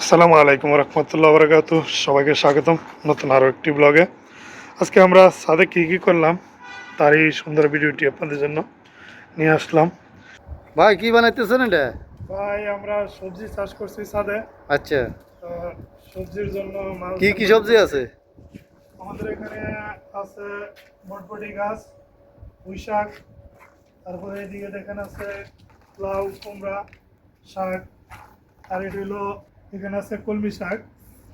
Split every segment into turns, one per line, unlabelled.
আসসালামু আলাইকুম রহমতুল্লাহ বরকাত সবাইকে স্বাগতম নতুন আরও একটি ব্লগে। আজকে আমরা সাদে কী কী করলাম তারই সুন্দর ভিডিওটি আপনাদের জন্য নিয়ে আসলাম।
ভাই কি বানাইতেছেন এটা?
ভাই আমরা সবজি চাষ করছি সাদে।
আচ্ছা।
তো সবজির জন্য
কি কি সবজি আছে?
আমাদের এখানে আছে বটবটি গাছ পুঁই শাক তারপরে এদিকে দেখেন আছে লাউ কুমড়া শাক আর এটা হলো এখানে আছে কলমি শাক।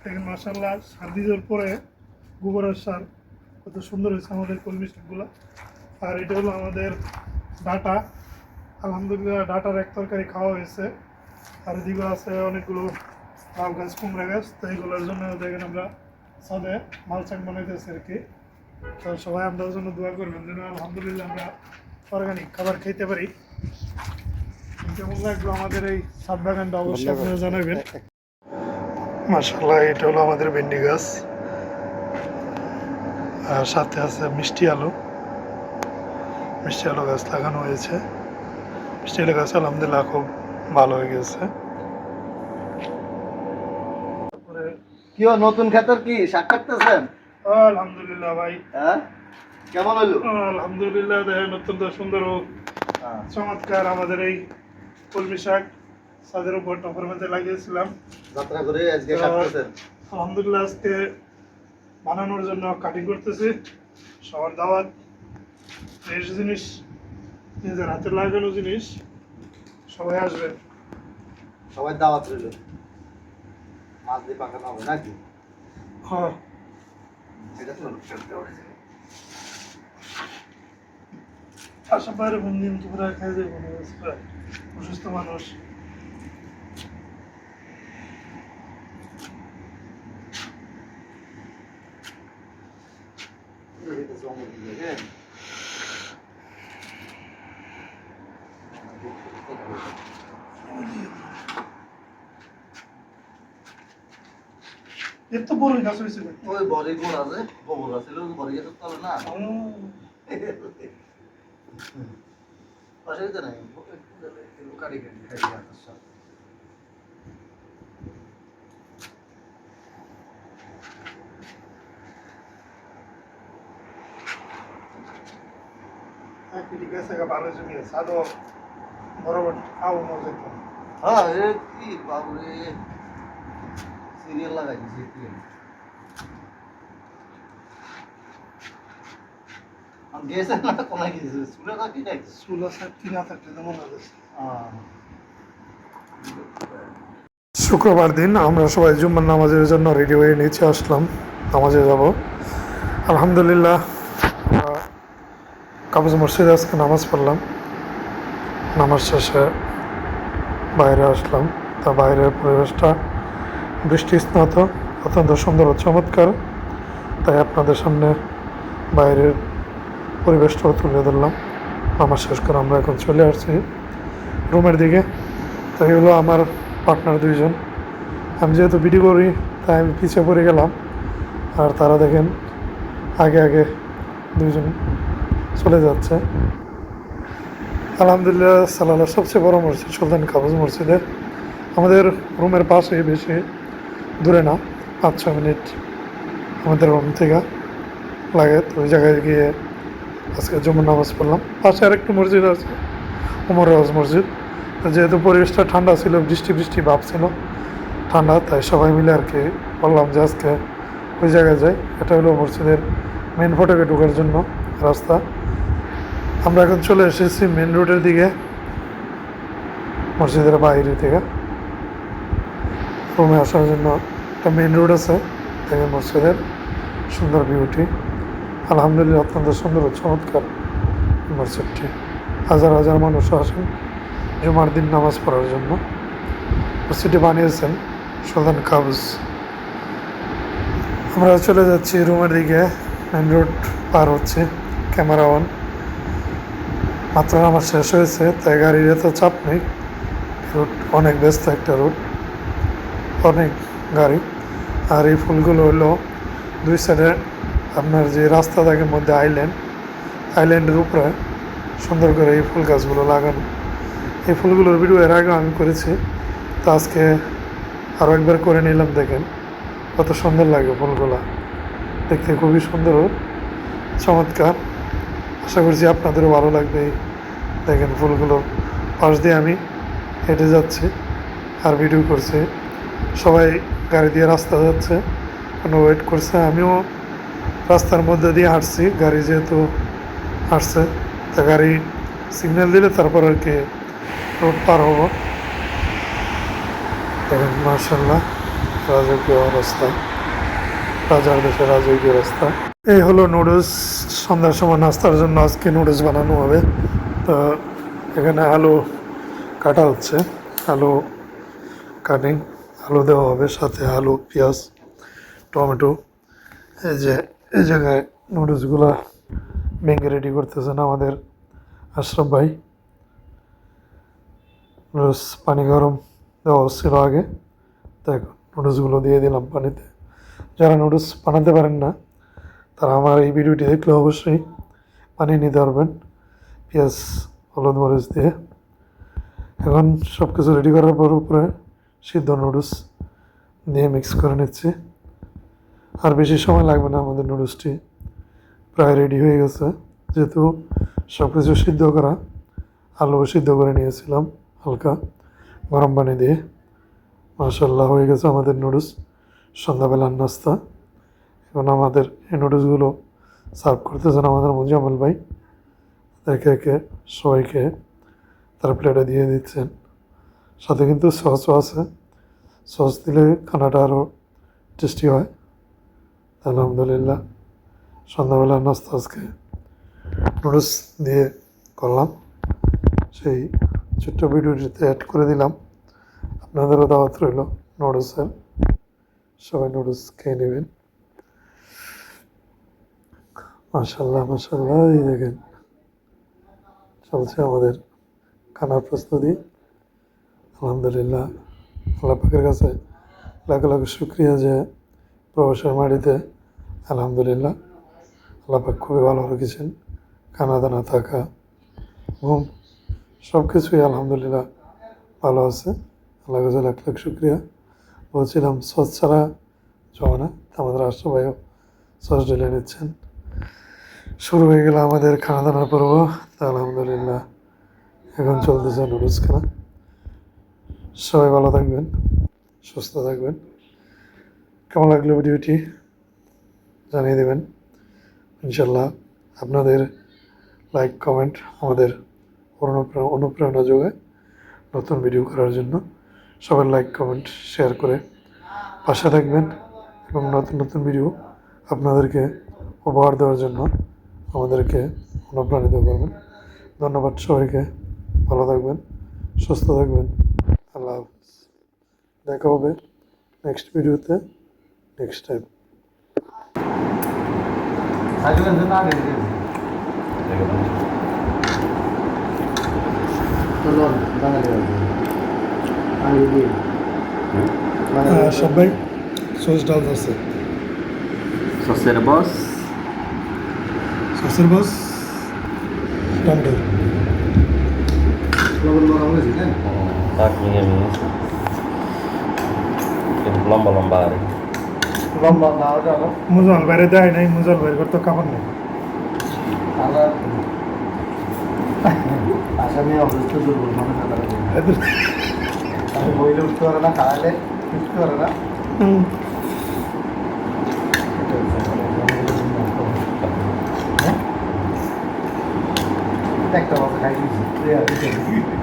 দেখেন মাসাল্লাহ সার দিয়ে পরে গোবরের সার কত সুন্দর হয়েছে আমাদের কলমি শাকগুলো। আর এটা হলো আমাদের ডাটা। আলহামদুলিল্লাহ ডাটার এক তরকারি খাওয়া হয়েছে। আর এদিকে আছে অনেকগুলো লাউ গাছ, কুমড়া গাছ। তো এইগুলোর জন্য দেখেন আমরা সাদে মাল শাক বানাইতেছি আর কি। তো সবাই আমাদের জন্য দোয়া করবেন যেন আলহামদুলিল্লাহ আমরা অর্গানিক খাবার খেতে পারি। কেমন লাগল আমাদের এই সাত বাগানটা অবশ্যই আপনারা জানাবেন। মাসাল্লাহ এটা হলো আমাদের ভেন্ডি গাছ। আর সাথে আছে মিষ্টি আলু। মিষ্টি আলু গাছ লাগানো হয়েছে। মিষ্টি আলু গাছ আলহামদুলিল্লাহ খুব ভালো হয়ে গেছে। তারপরে
কি ও নতুন ক্ষেতের কি? শাক কাটতেছেন?
আলহামদুলিল্লাহ ভাই।
হ্যাঁ? কেমন হলো
আলহামদুলিল্লাহ দেখেন অত্যন্ত সুন্দর ও চমৎকার আমাদের এই কলমি শাক। ছাদের উপর মধ্যে লাগিয়েছিলাম।
যাত্রা করে আজকে
আলহামদুলিল্লাহ আজকে বানানোর জন্য কাটিং করতেছি সবার দাওয়াত ফ্রেশ জিনিস নিজের হাতে লাগানো জিনিস সবাই আসবেন
সবাই দাওয়াত রইল। মাছ দিয়ে পাকানো হবে নাকি?
হ্যাঁ।
এটা তো
আশা বাইরে বন্দিন তোমরা খেয়ে যাব অসুস্থ মানুষ।
এটা জমা দিয়ে হ্যাঁ
এর তো বড় গাছ হয়েছে ভাই।
ওই বড়ি গুড় আছে গোবর আছে বড়ি গেছে না। অসুবিধা নাই কাটি কাটি খাই
ভালো জমি আছে বরাবর মজা
হ্যাঁ এ কি সিরিয়াল কি গেছে না গেছে? সুরে
শুক্রবার দিন আমরা সবাই জুম্মার নামাজের জন্য রেডি হয়ে নিচে আসলাম নামাজে যাব। আলহামদুলিল্লাহ কাবুজ মসজিদে আজকে নামাজ পড়লাম। নামাজ শেষে বাইরে আসলাম। তা বাইরের পরিবেশটা বৃষ্টি স্নাত, অত্যন্ত সুন্দর ও চমৎকার। তাই আপনাদের সামনে বাইরের পরিবেশটাও তুলে ধরলাম। নামাজ শেষ করে আমরা এখন চলে আসছি রুমের দিকে। তো এগুলো আমার পার্টনার দুইজন। আমি যেহেতু ভিডিও করি, তাই আমি পিছিয়ে পড়ে গেলাম। আর তারা দেখেন, আগে আগে দুইজন চলে যাচ্ছে। আলহামদুলিল্লাহ সাল্লাহ সবচেয়ে বড় মসজিদ সুলতান কাবুজ মসজিদে। আমাদের রুমের পাশে বেশি দূরে না, পাঁচ ছ মিনিট আমাদের রুম থেকে লাগে। তো ওই জায়গায় গিয়ে আজকে জমুর নামাজ পড়লাম। পাশে আর একটু মসজিদ আছে, উমর রাজ মসজিদ। যেহেতু পরিবেশটা ঠান্ডা ছিল, বৃষ্টি বৃষ্টি ভাব ছিল ঠান্ডা, তাই সবাই মিলে আর কি বললাম যে আজকে ওই জায়গায় যাই। এটা হলো মসজিদের মেন ফটকে ঢোকার জন্য রাস্তা। আমরা এখন চলে এসেছি মেন রোডের দিকে, মসজিদের বাইরে থেকে রুমে আসার জন্য একটা মেন রোড আছে থেকে মসজিদের সুন্দর বিউটি আলহামদুলিল্লাহ অত্যন্ত সুন্দর চমৎকার মসজিদটি। হাজার হাজার মানুষ আসেন জুমার দিন নামাজ পড়ার জন্য। মসজিদটি বানিয়েছেন সুলতান কাবুজ আমরা চলে যাচ্ছি রুমের দিকে মেন রোড পার হচ্ছে ক্যামেরা অন মাত্র আমার শেষ হয়েছে, তাই গাড়ির এত চাপ নেই। রুট অনেক ব্যস্ত একটা রুট, অনেক গাড়ি। আর এই ফুলগুলো হলো দুই সাইডে আপনার যে রাস্তা থাকে মধ্যে আইল্যান্ড আইল্যান্ডের উপরে সুন্দর করে এই ফুল গাছগুলো লাগানো। এই ফুলগুলোর ভিডিও এর আগে আমি করেছি, তো আজকে আরও একবার করে নিলাম, দেখেন। কত সুন্দর লাগে ফুলগুলা, দেখতে খুবই সুন্দর চমৎকার। আশা করছি আপনাদেরও ভালো লাগবে দেখেন ফুলগুলো। পাশ দিয়ে আমি হেঁটে যাচ্ছি আর ভিডিও করছি। সবাই গাড়ি দিয়ে রাস্তা যাচ্ছে, কোনো ওয়েট করছে। আমিও রাস্তার মধ্যে দিয়ে হাঁটছি, গাড়ি যেহেতু হাঁটছে, তা গাড়ি সিগন্যাল দিলে তারপর আর কি রোড পার হব। দেখেন মার্শাল্লাহ রাজকীয় অবস্থা। রাজার দেশে রাজকীয় রাস্তা। এই হলো নুডলস সন্ধ্যার সময় নাস্তার জন্য আজকে নুডলস বানানো হবে। তো এখানে আলু কাটা হচ্ছে। আলু কাটিং আলু দেওয়া হবে, সাথে আলু, পেঁয়াজ, টমেটো। এই যে, এই জায়গায় নুডলসগুলো ভেঙে রেডি করতেছেন আমাদের আশরাফ ভাই। নুডলস পানি গরম দেওয়া হচ্ছিল আগে। তো এখন নুডলসগুলো দিয়ে দিলাম পানিতে। যারা নুডলস বানাতে পারেন না তারা আমার এই ভিডিওটি দেখলে অবশ্যই বানিয়ে নিতে পারবেন। পেঁয়াজ, হলুদ মরিচ দিয়ে। এখন সব কিছু রেডি করার পর উপরে সিদ্ধ নুডলস দিয়ে মিক্স করে নিচ্ছি। আর বেশি সময় লাগবে না, আমাদের নুডলসটি প্রায় রেডি হয়ে গেছে। যেহেতু সব কিছু সিদ্ধ করা, আলু সিদ্ধ করে নিয়েছিলাম হালকা গরম পানি দিয়ে। মাসাল্লাহ হয়ে গেছে আমাদের নুডলস সন্ধ্যাবেলার নাস্তা। এখন আমাদের এই নুডলসগুলো সার্ভ করতেছেন আমাদের মুজাম্মেল ভাই। একে একে সবাইকে তার প্লেটে দিয়ে দিচ্ছেন। সাথে কিন্তু সসও আছে। সস দিলে খানাটা আরও টেস্টি হয়। আলহামদুলিল্লাহ। সন্ধ্যাবেলার নাস্তা আজকে নুডলস দিয়ে করলাম। সেই ছোট্ট ভিডিওটিতে অ্যাড করে দিলাম। আপনাদেরও দাওয়াত রইল নুডলসের সবাই নুডলস খেয়ে নেবেন। মাসাল্লাহ মাসাল্লাহ এই দেখেন। চলছে আমাদের খানার প্রস্তুতি। আলহামদুলিল্লাহ, আল্লাহ পাকের কাছে লাখ লাখ শুক্রিয়া যে প্রবাসের মাটিতে আলহামদুলিল্লাহ আল্লাহ পাক খুবই ভালো রেখেছেন। খানা দানা, থাকা, ঘুম সব কিছুই আলহামদুলিল্লাহ ভালো আছে। আল্লাহ কাছে লাখ লাখ শুক্রিয়া। বলছিলাম সস ছাড়া জমা না। তা আমাদের রাষ্ট্রবায়ু সস ঢেলে নিচ্ছেন। শুরু হয়ে গেল আমাদের খানা দানার পর্ব। তা আলহামদুলিল্লাহ, এখন চলতেছে নুডলস খানা সবাই ভালো থাকবেন, সুস্থ থাকবেন। কেমন লাগল ভিডিওটি? জানিয়ে দেবেন। ইনশাল্লাহ আপনাদের লাইক কমেন্ট আমাদের অনুপ্রেরণা অনুপ্রেরণা যোগায় নতুন ভিডিও করার জন্য। সবাই লাইক কমেন্ট শেয়ার করে পাশে থাকবেন এবং নতুন নতুন ভিডিও আপনাদেরকে উপহার দেওয়ার জন্য। আমাদেরকে অনুপ্রাণিত করবেন। ধন্যবাদ সবাইকে। ভালো থাকবেন সুস্থ থাকবেন। আল্লাহ হাফিজ। দেখা হবে নেক্সট ভিডিওতে নেক্সট টাইম সবাই সস ডাল আছে
Sosir bos,
সসের বস টমেটো.
Yang lomba-lomba hari.
লম্বা না
মুজল বাইরে দেয় নাই মুজল বাইরে করতে কাপড় নেই
আসামি অবস্থা দুর্বল মানুষ আমি বইলে উঠতে পারে না খাওয়ালে উঠতে পারে না
হুম
একটা বছর খাই দিয়েছি